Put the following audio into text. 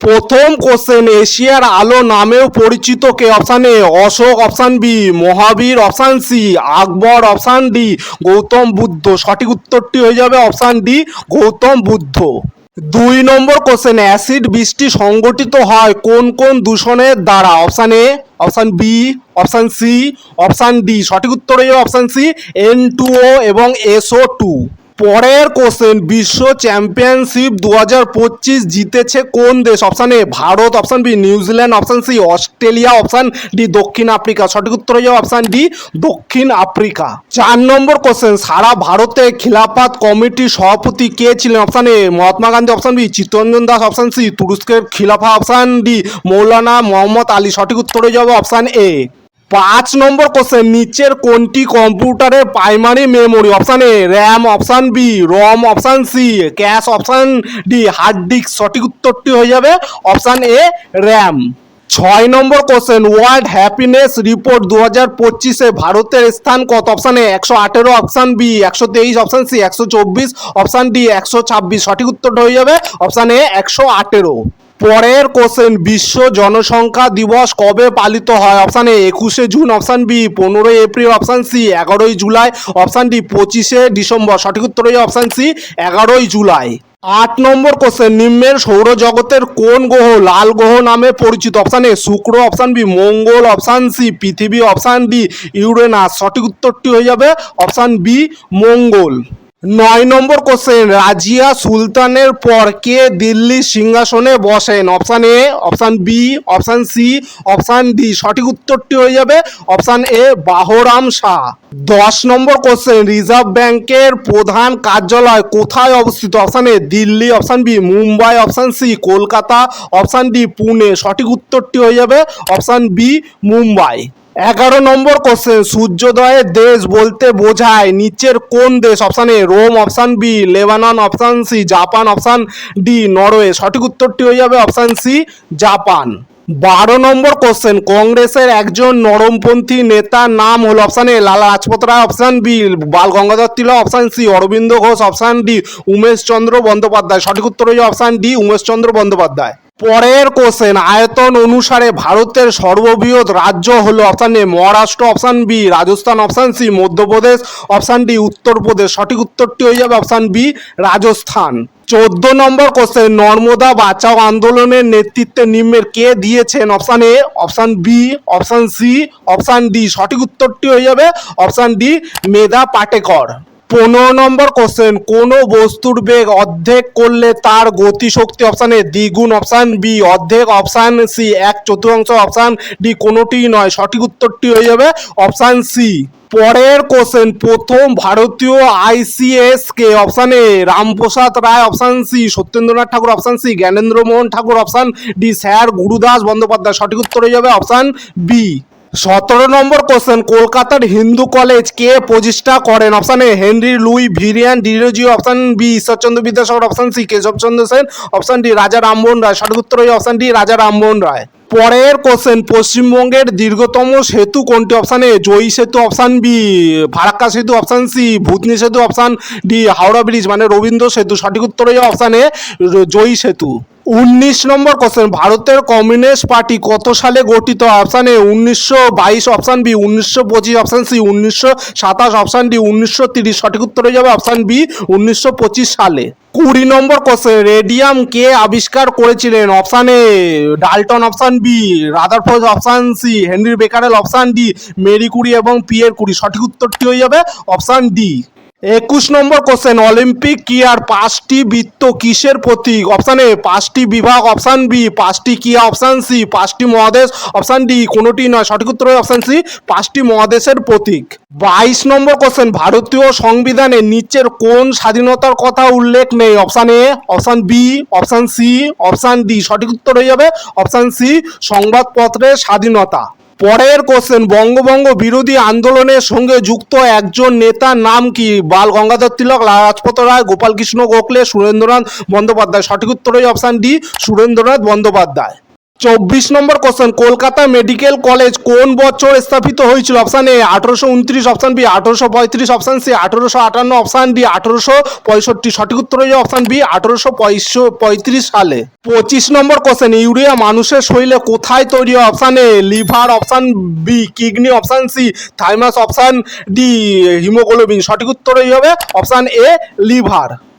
প্রথম কোশ্চেন, এশিয়ার আলো নামেও পরিচিত কে? Option A Ashoka option B Mahavir option C Akbar option D Gautam Buddha. সঠিক উত্তরটি হয়ে যাবে অপশান ডি গৌতম বুদ্ধ। দুই নম্বর কোশ্চেন, অ্যাসিড বৃষ্টি সংগঠিত হয় কোন কোন দূষণের দ্বারা? Option A option B option C option D সঠিক উত্তর হয়ে যাবে option C N two O এবং এসও টু পরের কোশ্চেন বিশ্ব চ্যাম্পিয়নশিপ দু হাজার পঁচিশ জিতেছে কোন দেশ? Option A Bharat option B New Zealand option C Australia option D দক্ষিণ আফ্রিকা। সঠিক উত্তর হয়ে অপশান ডি দক্ষিণ আফ্রিকা। চার নম্বর কোশ্চেন সারা ভারতে খিলাফাত কমিটির সভাপতি কে ছিলেন? Option A Mahatma Gandhi option B Chittaranjan Das option C তুরস্কের খিলাফা অপশান ডি মৌলানা মোহাম্মদ আলী। সঠিক উত্তর হয়ে যাবে অপশান এ পাঁচ নম্বর কোশ্চেন নিচের কোনটি কম্পিউটারের primary memory option A RAM option B ROM option C cache option D hard disk সঠিক উত্তরটি হয়ে যাবে অপশান এ র্যাম ছয় নম্বর কোশ্চেন ওয়ার্ল্ড হ্যাপিনেস রিপোর্ট দু হাজার পঁচিশে ভারতের স্থান কত? অপশান এ একশো আঠেরো অপশান বি একশো তেইশ অপশান সি একশো চব্বিশ অপশান ডি একশো ছাব্বিশ। সঠিক উত্তরটা হয়ে যাবে অপশান এ একশো আঠেরো। পরের কোশ্চেন বিশ্ব জনসংখ্যা দিবস কবে পালিত হয়? অপশান এ একুশে জুন অপশান বি পনেরোই এপ্রিল অপশান সি এগারোই জুলাই অপশান ডি পঁচিশে ডিসেম্বর। সঠিক উত্তর অপশান সি এগারোই জুলাই। আট নম্বর কোশ্চেন নিম্নের সৌরজগতের কোন গ্রহ লাল গ্রহ নামে পরিচিত? অপশান এ শুক্র অপশান বি মঙ্গল অপশান সি পৃথিবী অপশান ডি ইউরেনাস। সঠিক উত্তরটি হয়ে যাবে অপশান বি মঙ্গল। নয় নম্বর কোশ্চেন রাজিয়া সুলতানের পর কে দিল্লির সিংহাসনে বসেন? Option A option B option C option D সঠিক উত্তরটি হয়ে যাবে অপশান এ বাহরাম শাহ। দশ নম্বর কোশ্চেন রিজার্ভ ব্যাংকের প্রধান কার্যালয় কোথায় অবস্থিত? Option A Delhi option B Mumbai option C Kolkata option D Pune. সঠিক উত্তরটি হয়ে যাবে অপশান বি মুম্বাই। এগারো নম্বর কোশ্চেন সূর্যোদয়ের দেশ বলতে বোঝায় নিচের কোন দেশ? Option A Rome option B Lebanon option C Japan option D Norway. সঠিক উত্তরটি হয়ে যাবে অপশান সি জাপান। বারো নম্বর কোশ্চেন কংগ্রেসের একজন নরমপন্থী নেতার নাম হলো option A Lala Lajpat Rai option B Bal Gangadhar Tilak option C Aurobindo Ghosh option D Umeshchandra Bandyopadhyay. সঠিক উত্তর হয়ে অপশান ডি উমেশচন্দ্র বন্দ্যোপাধ্যায়। পরের কোশ্চেন আয়তন অনুসারে ভারতের সর্ববৃহৎ রাজ্য হলো option A Maharashtra option B Rajasthan option C Madhya Pradesh option D Uttar Pradesh. সঠিক উত্তরটি হয়ে যাবে অপশান বি রাজস্থান। চোদ্দ নম্বর কোশ্চেন নর্মদা বাঁচাও আন্দোলনের নেতৃত্বে নিম্নের কে দিয়েছেন? Option A option B option C option D সঠিক উত্তরটি হয়ে যাবে অপশান ডি মেধা পাটেকর। পনেরো নম্বর কোশ্চেন কোনো বস্তুর বেগ অর্ধেক করলে তার গতিশক্তি অপশান এ দ্বিগুণ অপশান বি অর্ধেক অপশান সি এক চতুর্থাংশ অপশান ডি কোনোটিই নয়। সঠিক উত্তরটি হয়ে যাবে অপশান সি পরের কোশ্চেন প্রথম ভারতীয় ICS K option A Ramprasad Roy option C Satyendranath Tagore option C Gyanendra Mohan Tagore option D sir Gurudas Bandyopadhyay. সঠিক উত্তর হয়ে যাবে অপশান বি সতেরো নম্বর কোশ্চেন কলকাতার হিন্দু কলেজ কে প্রতিষ্ঠা করেন? Option A Henry Louis Vivian Derozio option B Ishwar Chandra Vidyasagar option C Keshab Chandra Sen option D Raja Rammohan Roy. সঠিক উত্তর অপশান ডি রাজা রামমোহন রায়। পরের কোশ্চেন পশ্চিমবঙ্গের দীর্ঘতম সেতু কোনটি? অপশান এ জয়ী সেতু অপশান বি ফারাক্কা সেতু অপশান সি ভূতনি সেতু অপশান ডি হাওড়া ব্রিজ মানে রবীন্দ্র সেতু। সঠিক উত্তর হয়ে অপশান এ জয়ী সেতু। উনিশ নম্বর কোশ্চেন ভারতের কমিউনিস্ট পার্টি কত সালে গঠিত? অপশান এ উনিশশো বাইশ অপশান বি উনিশশো পঁচিশ অপশান সি উনিশশো সাতাশ অপশান ডি উনিশশো তিরিশ। সঠিক উত্তর হয়ে যাবে অপশান বি উনিশশো পঁচিশ সালে। কুড়ি নম্বর কোশ্চেন রেডিয়াম কে আবিষ্কার করেছিলেন? Option A Dalton option B Rutherford option C Henry Becquerel option D Marie Curie এবং পিয়ের কুরি সঠিক উত্তরটি হয়ে যাবে অপশান ডি একুশ নম্বর কোশ্চেন অলিম্পিক কিয়ার পাঁচটি বৃত্ত কিসের প্রতীক? অপশান এ পাঁচটি বিভাগ অপশান বি পাঁচটি কিয়া অপশান সি পাঁচটি মহাদেশ অপশান ডি কোনোটি নয়। সঠিক উত্তর অপশান সি পাঁচটি মহাদেশের প্রতীক। বাইশ নম্বর কোশ্চেন ভারতীয় সংবিধানে নিচের কোন স্বাধীনতার কথা উল্লেখ নেই? Option A option B option C option D সঠিক উত্তর হয়ে যাবে অপশান সি সংবাদপত্রের স্বাধীনতা। পরের কোশ্চেন বঙ্গভঙ্গ বিরোধী আন্দোলনের সঙ্গে যুক্ত একজন নেতার নাম কি? বাল গঙ্গাধর তিলক লাজপত রায় গোপালকৃষ্ণ গোখলে, সুরেন্দ্রনাথ বন্দ্যোপাধ্যায়। সঠিক উত্তর হয়ে অপশান ডি সুরেন্দ্রনাথ বন্দ্যোপাধ্যায়। চব্বিশ number question Kolkata medical college কোন বছর স্থাপিত হয়েছিল? অপশান এ আঠারোশো উনত্রিশ অপশান বি আঠারোশো পঁয়ত্রিশ অপশান সি আঠারোশো আটান্ন অপশান ডি আঠারোশো পঁয়ষট্টি। সঠিক উত্তর হয়ে যাবে অপশান বি আঠারোশো পঁয়ত্রিশ সালে। পঁচিশ নম্বর কোশ্চেন ইউরিয়া মানুষের শরীরে কোথায় তৈরি হয়? Option A liver option B kidney option C thymus option D haemoglobin সঠিক উত্তর হয়ে যাবে অপশান এ লিভার